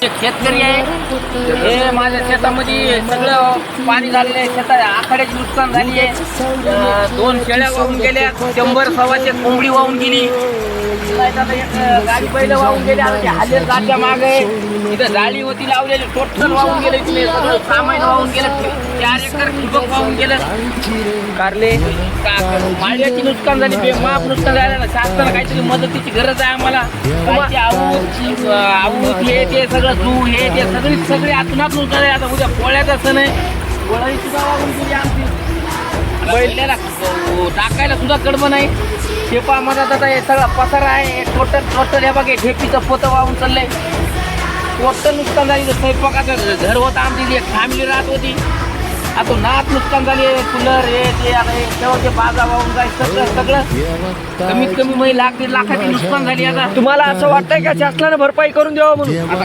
शेतकरी आहे हे माझ्या शेतामध्ये सगळं पाणी झालेलं आहे. शेतात आखाड्याची नुकसान झाली आहे. दोन शेळ्या वाहून गेल्या शंभर सव्वाशे कोंबडी वाहून गेली. गाडी पहिलं वाहून गेले हजेर ते मागे इथं जाळी होती लावलेली टोटल वाहून गेले तिथे सगळं सामान वाहून गेलं. चार एकर ठिबक वाहून गेलं. कारले माळ्याची नुकसान झाली बेमाप नुकसान झालं. ना शासनाला काहीतरी मदतीची गरज आहे आम्हाला. गायची हे ते सगळं दूध हे ते सगळी सगळी आतूनात नुकसान आहे आता उद्या पोळ्याचं सण आहे. पोळ्याची सुद्धा वाहून गेली आमची. बैलाला टाकायला सुद्धा कडबं नाही शेपा मधात आता हे सगळा पसारा आहे. टोटल टोटल हे बघे ढेपीचं पोतं वाहून चाललंय. टोटल नुकसान झाली स्वयंपाकाचं घर होतं आमची. एक फॅमिली राहत होती. आता नात नुकसान झाली कूलर हे ते आता हे शेवटचे बाजा वाहून जाय सगळं सगळं. कमीत कमी मग लाख दीड लाखाची नुकसान झाली आता. तुम्हाला असं वाटतंय का शासनाने भरपाई करून द्यावं म्हणून? आता